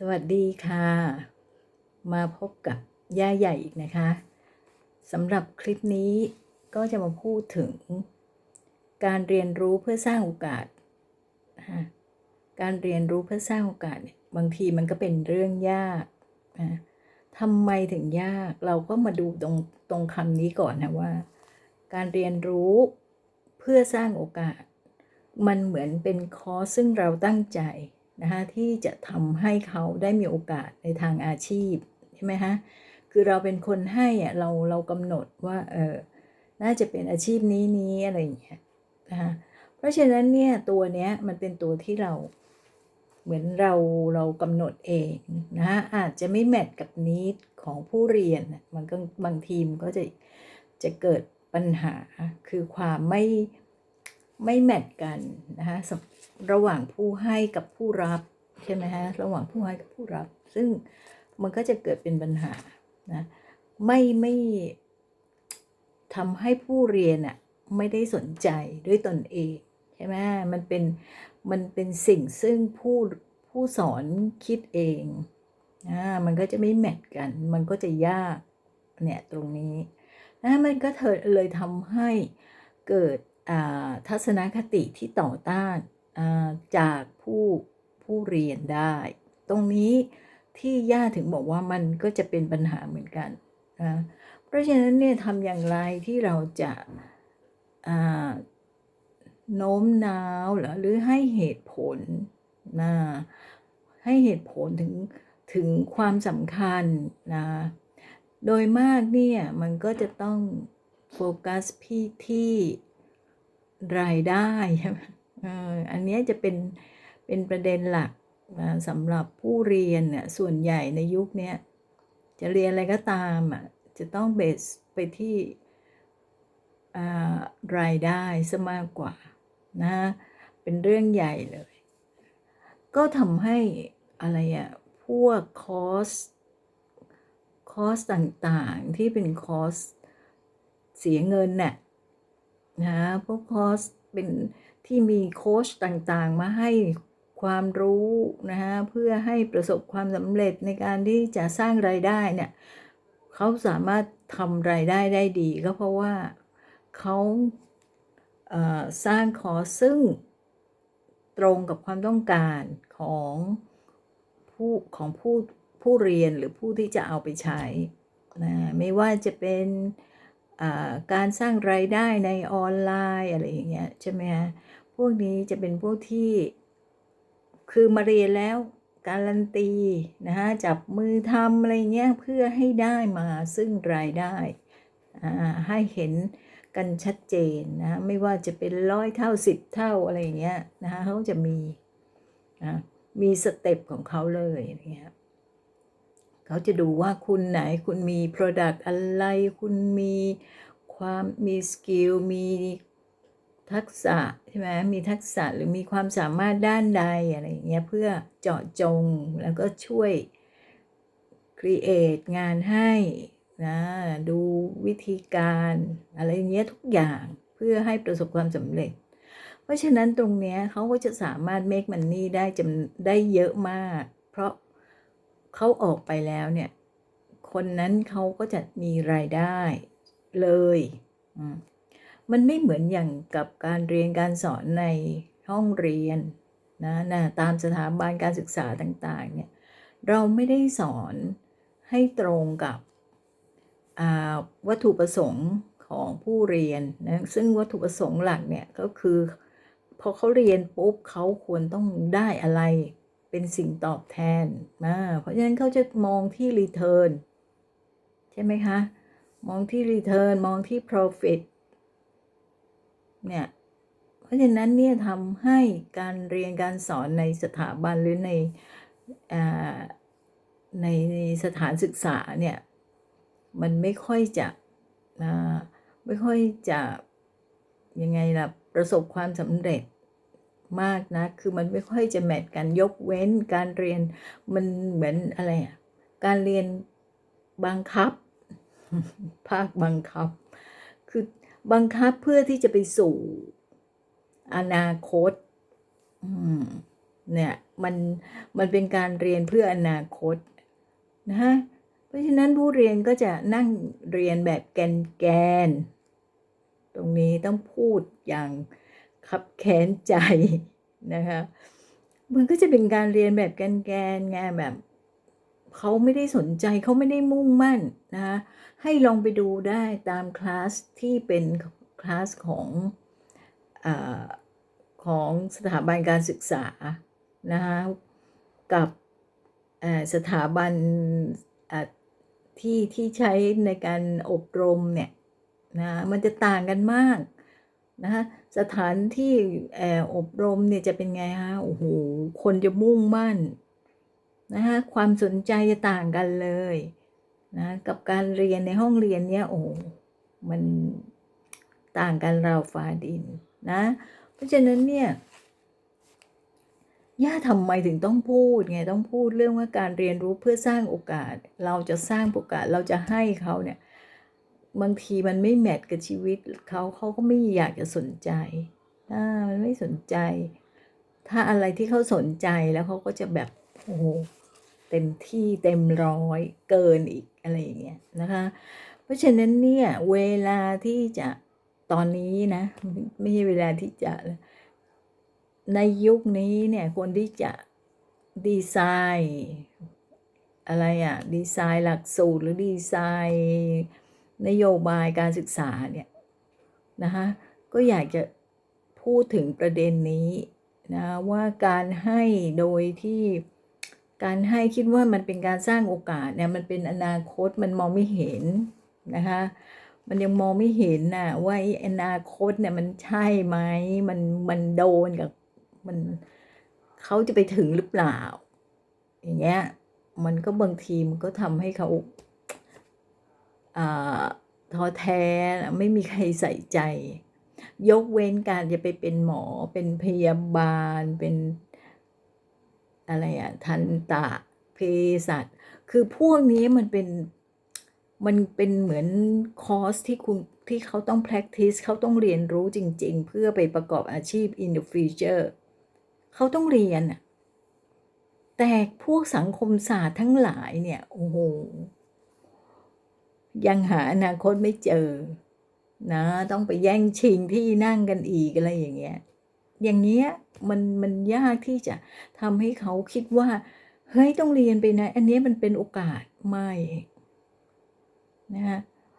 สวัสดีค่ะ มาพบกับย่าใหญ่อีกนะคะสำหรับคลิปนี้ก็จะมาพูดถึง การเรียนรู้เพื่อสร้างโอกาส การเรียนรู้เพื่อสร้างโอกาสเนี่ยบางทีมันก็เป็นเรื่องยากนะทำไมถึงยากเราก็มาดูตรงตรงคำนี้ก่อนนะว่า การเรียนรู้เพื่อสร้างโอกาส มันเหมือนเป็นคอร์สซึ่งเราตั้งใจ นะคะที่จะทำให้เขาได้มีโอกาสในทางอาชีพใช่ไหมฮะคือเราเป็นคนให้อะเราเรากำหนดว่าเออน่าจะเป็นอาชีพนี้นี้อะไรอย่างเงี้ยนะคะเพราะฉะนั้นเนี่ยตัวเนี้ยมันเป็นตัวที่เราเหมือนเราเรากำหนดเองนะอาจจะไม่แมทกับนิดของผู้เรียนมันก็บางทีมก็จะจะเกิดปัญหาคือความไม่ ไม่แมทกันนะคะระหว่างผู้ให้กับผู้รับใช่ไหมฮะระหว่างผู้ให้กับผู้รับ ซึ่งมันก็จะเกิดเป็นปัญหานะไม่ไม่ทำให้ผู้เรียนอะไม่ได้สนใจด้วยตนเองใช่ไหมมันเป็นมันเป็นสิ่งซึ่งผู้ผู้สอนคิดเองอ่ามันก็จะไม่แมทกัน มันก็จะยากเนี่ยตรงนี้นะมันก็เถิดเลยทำให้เกิด ทัศนคติที่ต่อต้านาจากผู้ผู้เรียนได้ ตรงนี้ที่ย่าถึงบอกว่ามันก็จะเป็นปัญหาเหมือนกันนะเพราะฉะนั้นเนี่ยทำอย่างไรที่เราจะาโน้มน้าวหรอหรือให้เหตุผลนะให้เหตุผลถึงถึงความสำคัญนะโดยมากเนี่ยมันก็จะต้องโฟกัสพี่ที่ รายได้อันนี้จะเป็นเป็นประเด็นหลักสำหรับผู้เรียนเนี่ยส่วนใหญ่ในยุคนี้จะเรียนอะไรก็ตามอะจะต้องเบสไปที่รายได้ซะมากกว่านะเป็นเรื่องใหญ่เลย ก็ทำให้อะไรอะพวกคอสคอร์สต่างๆที่เป็นคอร์สเสียเงินน่ะ นะพวกคอร์สเป็นที่มีโค้ชต่างๆ มาให้ความรู้นะฮะเพื่อให้ประสบความสำเร็จในการที่จะสร้างรายได้เนี่ยเขาสามารถทำรายได้ได้ดี ก็เพราะว่าเขาเสร้างคอสซึ่งตรงกับความต้องการของผู้ของผู้ผู้เรียนหรือผู้ที่จะเอาไปใช้นะไม่ว่าจะเป็น การสร้างรายได้ในออนไลน์อะไรอย่างเงี้ยใช่ไหมฮะพวกนี้จะเป็นพวกที่คือมาเรียนแล้วการันตีนะฮะจับมือทำอะไรเงี้ยเพื่อให้ได้มาซึ่งรายได้อ่าให้เห็นกันชัดเจนนะไม่ว่าจะเป็นร้อยเท่าสิบเท่าอะไรเงี้ยนะคะเขาจะมีนะมีสเต็ปของเขาเลยอย่างเงี้ย เขาจะดูว่าคุณไหนคุณมี Product อะไร คุณมีความมีสกิลมีทักษะใช่ไหมมีทักษะหรือมีความสามารถด้านใดอะไรอย่างเงี้ยเพื่อเจาะจงแล้วก็ช่วย create งานให้นะดูวิธีการอะไรเงี้ยทุกอย่างเพื่อให้ประสบความสำเร็จ เพราะฉะนั้นตรงเนี้ยเขาก็จะสามารถ make money ได้จำได้เยอะมาก เพราะ เขาออกไปแล้วเนี่ย คนนั้นเขาก็จะมีรายได้เลยมันไม่เหมือนอย่างกับการเรียนการสอนในห้องเรียนนะนะตามสถาบันการศึกษาต่าง ๆ เนี่ย เราไม่ได้สอนให้ตรงกับวัตถุประสงค์ของผู้เรียนนะซึ่งวัตถุประสงค์หลักเนี่ยก็คือพอเขาเรียนปุ๊บเขาควรต้องได้อะไร เป็นสิ่งตอบแทนนะเพราะฉะนั้นเขาจะมองที่ return ใช่ไหมคะ มองที่ return มองที่ profit เนี่ย เพราะฉะนั้นเนี่ยทำให้การเรียนการสอนในสถาบันหรือในอ่ในสถานศึกษาเนี่ย มันไม่ค่อยจะอ่าไม่ค่อยจะยังไงล่ะ ประสบความสำเร็จ มากนะ คือมันไม่ค่อยจะแมทกันยกเว้น การเรียนมันเหมือนอะไรอะ การเรียนบังคับ ภาคบังคับ คือบังคับเพื่อที่จะไปสู่อนาคตเนี่ยมันมันเป็นการเรียนเพื่ออนาคตนะฮะเพราะฉะนั้นผู้เรียนก็จะนั่งเรียนแบบแกนแกน ตรงนี้ต้องพูดอย่าง ขับแค้นใจนะคะมันก็จะเป็นการเรียนแบบแกนแกนๆไงแบบเขาไม่ได้สนใจเขาไม่ได้มุ่งมั่นนะคะให้ลองไปดูได้ตามคลาสที่เป็นคลาสของอของสถาบันการศึกษานะคะกับสถาบันที่ที่ใช้ในการอบรมเนี่ยนะมันจะต่างกันมาก นะคะสถานที่เอ่อบรมเนี่ยจะเป็นไงฮะโอ้โหคนจะมุ่งมั่นนะคะความสนใจจะต่างกันเลยนะกับการเรียนในห้องเรียนเนี่ยโอ้มันต่างกันราวฟ้าดินนะ เพราะฉะนั้นเนี่ยย่าทำไมถึงต้องพูดไงต้องพูดเรื่องว่าการเรียนรู้เพื่อสร้างโอกาส เราจะสร้างโอกาสเราจะให้เขาเนี่ย บางทีมันไม่แมทกับชีวิตเขาเขาก็ไม่อยากจะสนใจอ่ามันไม่สนใจ ถ้าอะไรที่เขาสนใจแล้วเขาก็จะแบบโอ้โหเต็มที่เต็มร้อยเกินอีกอะไรอย่างเงี้ยนะคะ เพราะฉะนั้นเนี่ยเวลาที่จะตอนนี้นะ ไม่ใช่เวลาที่จะ ในยุคนี้เนี่ยคนที่จะดีไซน์ อะไรอะดีไซน์หลักสูตรหรือดีไซน์ นโยบายการศึกษาเนี่ยนะคะก็อยากจะพูดถึงประเด็นนี้นะว่าการให้โดยที่การให้คิดว่ามันเป็นการสร้างโอกาสเนี่ยมันเป็นอนาคตมันมองไม่เห็นนะคะมันยังมองไม่เห็นน่ะว่าอนาคตเนี่ยมันใช่ไหมมันมันโดนกับมันเขาจะไปถึงหรือเปล่า อย่างเงี้ยมันก็บางทีมันก็ทำให้เขา ท้อแท้นไม่มีใครใส่ใจ ยกเว้นการจะไปเป็นหมอเป็นพยาบาลเป็นอะไรอะทันตะเภสัชคือพวกนี้มันเป็นมันเป็นเหมือนคอร์สที่คุณที่เขาต้อง practice เขาต้องเรียนรู้จริง ๆ เพื่อไปประกอบอาชีพ in the future เขาต้องเรียน แต่พวกสังคมศาสตร์ทั้งหลายเนี่ย โอ้โห ยังหาอนาคตไม่เจอ นะ ต้องไปแย่งชิงที่นั่งกันอีกอะไรอย่างเงี้ย อย่างเงี้ยมันมันยากที่จะทำให้เขาคิดว่าเฮ้ยต้องเรียนไปนะ อันนี้มันเป็นโอกาสไม่นะฮะ